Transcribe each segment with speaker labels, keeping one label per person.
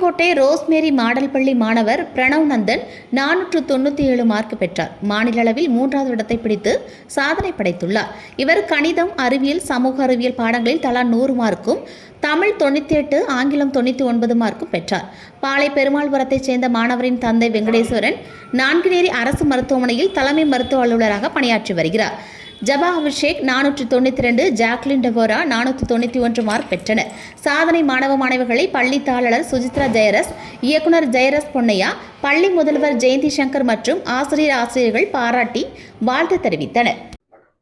Speaker 1: Palayamkottai rosemary model பள்ளி மாணவர் பிரணவ் நந்தன் நானூற்று தொண்ணூற்றி ஏழு மார்க் பெற்றார். மாநில அளவில் மூன்றாவது இடத்தை பிடித்து சாதனை படைத்துள்ளார். இவர் கணிதம் அறிவியல் சமூக அறிவியல் பாடங்களில் தலா நூறு மார்க்கும் தமிழ் தொண்ணூற்றி எட்டு ஆங்கிலம் தொண்ணூற்றி ஒன்பது மார்க்கும் பெற்றார். பாளை பெருமாள்புரத்தைச் சேர்ந்த மாணவரின் தந்தை வெங்கடேஸ்வரன் நான்குநேரி அரசு மருத்துவமனையில் தலைமை மருத்துவ அலுவலராக பணியாற்றி வருகிறார். ஜபா அபிஷேக் நானூற்றி தொண்ணூற்றி ரெண்டு ஜாக்லின் டெவோரா நானூற்றி தொண்ணூற்றி ஒன்று மார்க் பெற்றனர். சாதனை மாணவ மாணவிகளை பள்ளி தாளர் சுஜித்ரா ஜெயரஸ் இயக்குனர் ஜெயரஸ் பொன்னையா பள்ளி முதல்வர் ஜெயந்தி சங்கர் மற்றும் ஆசிரியர் ஆசிரியர்கள் பாராட்டி வாழ்த்து தெரிவித்தனர்.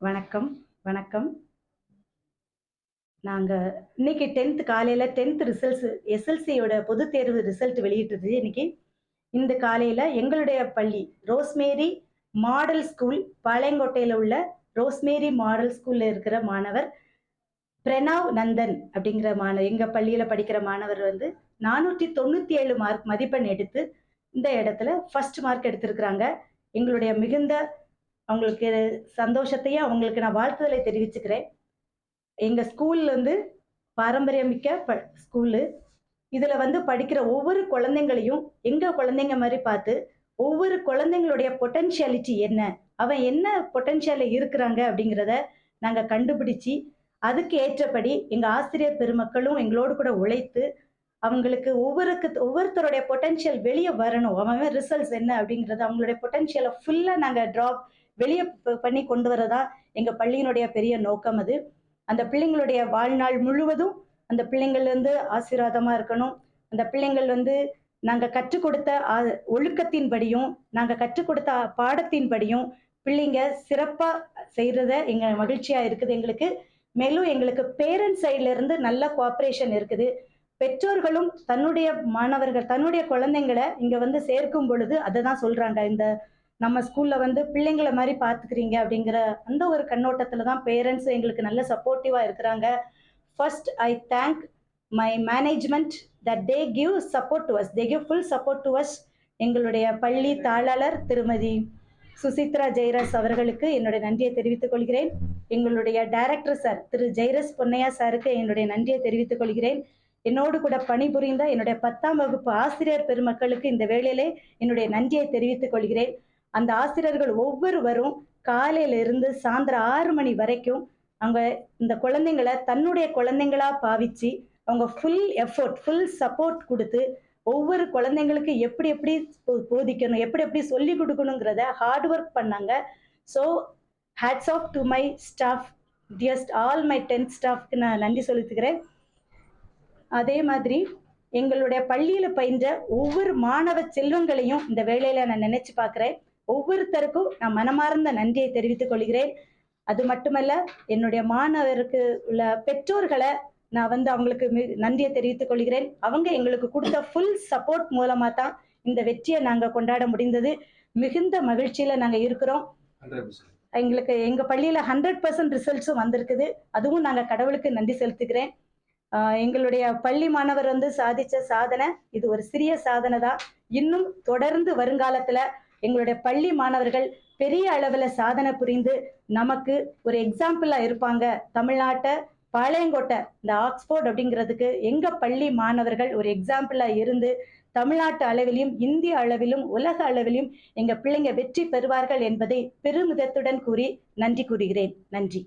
Speaker 2: வணக்கம் வணக்கம். நாங்கள் இன்னைக்கு டென்த்து காலையில் டென்த் ரிசல்ட்ஸ் எஸ்எல்சியோட பொதுத் தேர்வு ரிசல்ட் வெளியிட்டது இன்னைக்கு. இந்த காலையில் எங்களுடைய பள்ளி ரோஸ்மேரி மாடல் ஸ்கூல் பாளையங்கோட்டையில் உள்ள ரோஸ்மேரி மாடல் ஸ்கூலில் இருக்கிற மாணவர் பிரணவ் நந்தன் அப்படிங்கிற மாணவர் எங்கள் பள்ளியில் படிக்கிற மாணவர் வந்து நானூற்றி தொண்ணூற்றி ஏழு மார்க் மதிப்பெண் எடுத்து இந்த இடத்துல ஃபர்ஸ்ட் மார்க் எடுத்திருக்கிறாங்க. எங்களுடைய மிகுந்த அவங்களுக்கு சந்தோஷத்தையும் அவங்களுக்கு நான் வாழ்த்துதலை தெரிவிச்சுக்கிறேன். எங்கள் ஸ்கூல் வந்து பாரம்பரியமிக்க ப ஸ்கூலு இதில் வந்து படிக்கிற ஒவ்வொரு குழந்தைங்களையும் எங்கள் குழந்தைங்க மாதிரி பார்த்து ஒவ்வொரு குழந்தைங்களுடைய பொட்டென்ஷியாலிட்டி என்ன? அவன் என்ன பொட்டென்ஷியலில் இருக்கிறாங்க அப்படிங்கிறத நாங்கள் கண்டுபிடிச்சி அதுக்கு ஏற்றபடி எங்கள் ஆசிரியர் பெருமக்களும் எங்களோடு கூட உழைத்து அவங்களுக்கு ஒவ்வொருக்கு ஒவ்வொருத்தருடைய பொட்டென்ஷியல் வெளியே வரணும். அவன் ரிசல்ட்ஸ் என்ன அப்படிங்கிறது அவங்களுடைய பொட்டென்ஷியலை ஃபுல்லாக நாங்கள் ட்ராப் வெளியே பண்ணி கொண்டு வரதான் எங்கள் பள்ளியினுடைய பெரிய நோக்கம் அது. அந்த பிள்ளைங்களுடைய வாழ்நாள் முழுவதும் அந்த பிள்ளைங்கள் வந்து ஆசீர்வாதமாக இருக்கணும். அந்த பிள்ளைங்கள் வந்து நாங்கள் கற்றுக் கொடுத்த ஒழுக்கத்தின்படியும் நாங்கள் கற்றுக் கொடுத்த பாடத்தின்படியும் பிள்ளைங்க சிறப்பாக செய்கிறத எங்கள் மகிழ்ச்சியாக இருக்குது எங்களுக்கு. மேலும் எங்களுக்கு பேரண்ட்ஸ் சைட்லேருந்து நல்ல கோஆப்ரேஷன் இருக்குது. பெற்றோர்களும் தன்னுடைய மாணவர்கள் தன்னுடைய குழந்தைங்களை இங்கே வந்து சேர்க்கும் பொழுது அதை தான் சொல்கிறாங்க இந்த நம்ம ஸ்கூலில் வந்து பிள்ளைங்களை மாதிரி பார்த்துக்கிறீங்க அப்படிங்கிற அந்த ஒரு கண்ணோட்டத்தில் தான் பேரண்ட்ஸ் எங்களுக்கு நல்ல சப்போர்ட்டிவாக இருக்கிறாங்க. First I thank my management that they give support to us they give full support to us எங்களுடைய பள்ளி தாளாளர் திருமதி சுசித்ரா ஜெயரஸ் அவர்களுக்கு என்னுடைய நன்றியை தெரிவித்துக் கொள்கிறேன். எங்களுடைய டைரக்டர் சார் திரு ஜெயரஸ் பொன்னையா சாருக்கு என்னுடைய நன்றியை தெரிவித்துக் கொள்கிறேன். என்னோடு கூட பணிபுரிந்த என்னுடைய பத்தாம் வகுப்பு ஆசிரியர் பெருமக்களுக்கு இந்த வேளையிலே என்னுடைய நன்றியை தெரிவித்துக் கொள்கிறேன். அந்த ஆசிரியர்கள் ஒவ்வொருவரும் காலையில இருந்து சாயந்தரம் ஆறு மணி வரைக்கும் அவங்க இந்த குழந்தைங்களை தன்னுடைய குழந்தைங்களா பாவிச்சு அவங்க ஃபுல் எஃபோர்ட் ஃபுல் சப்போர்ட் கொடுத்து ஒவ்வொரு குழந்தைங்களுக்கு எப்படி எப்படி போதிக்கணும் எப்படி எப்படி சொல்லி கொடுக்கணுங்கிறத ஹார்ட் ஒர்க் பண்ணாங்க. So hats off to my staff dearest all my tenth ஸ்டாஃப்க்கு நான் நன்றி சொல்லித்துக்கிறேன் அதே மாதிரி எங்களுடைய பள்ளியில் பயின்ற ஒவ்வொரு மாணவ செல்வங்களையும் இந்த வேலையில் நான் நினைச்சு பார்க்குறேன். ஒவ்வொருத்தருக்கும் நான் மனமார்ந்த நன்றியை தெரிவித்துக் கொள்கிறேன். அது மட்டுமல்ல என்னுடைய மாணவருக்கு உள்ள பெற்றோர்களை நான் வந்து அவங்களுக்கு நன்றியை தெரிவித்துக் கொள்கிறேன். அவங்க எங்களுக்கு கொடுத்த ஃபுல் சப்போர்ட் மூலமா தான் இந்த வெற்றியை நாங்க கொண்டாட முடிந்தது. மிகுந்த மகிழ்ச்சியில நாங்க இருக்கிறோம். எங்களுக்கு எங்க பள்ளியில ஹண்ட்ரட் பர்சன்ட் ரிசல்ட்ஸும் வந்திருக்குது. அதுவும் நாங்க கடவுளுக்கு நன்றி செலுத்துகிறேன். எங்களுடைய பள்ளி மாணவர் வந்து சாதிச்ச சாதனை இது ஒரு சிறிய சாதனை தான் இன்னும் தொடர்ந்து வருங்காலத்துல எங்களுடைய பள்ளி மாணவர்கள் பெரிய அளவில் சாதனை புரிந்து நமக்கு ஒரு எக்ஸாம்பிளா இருப்பாங்க. தமிழ்நாட்டை பாளையங்கோட்டை இந்த ஆக்ஸ்போர்ட் அப்படிங்கிறதுக்கு எங்கள் பள்ளி மாணவர்கள் ஒரு எக்ஸாம்பிளா இருந்து தமிழ்நாட்டு அளவிலும் இந்திய அளவிலும் உலக அளவிலும் எங்கள் பிள்ளைங்க வெற்றி பெறுவார்கள் என்பதை பெருமிதத்துடன் கூறி நன்றி கூறுகிறேன். நன்றி.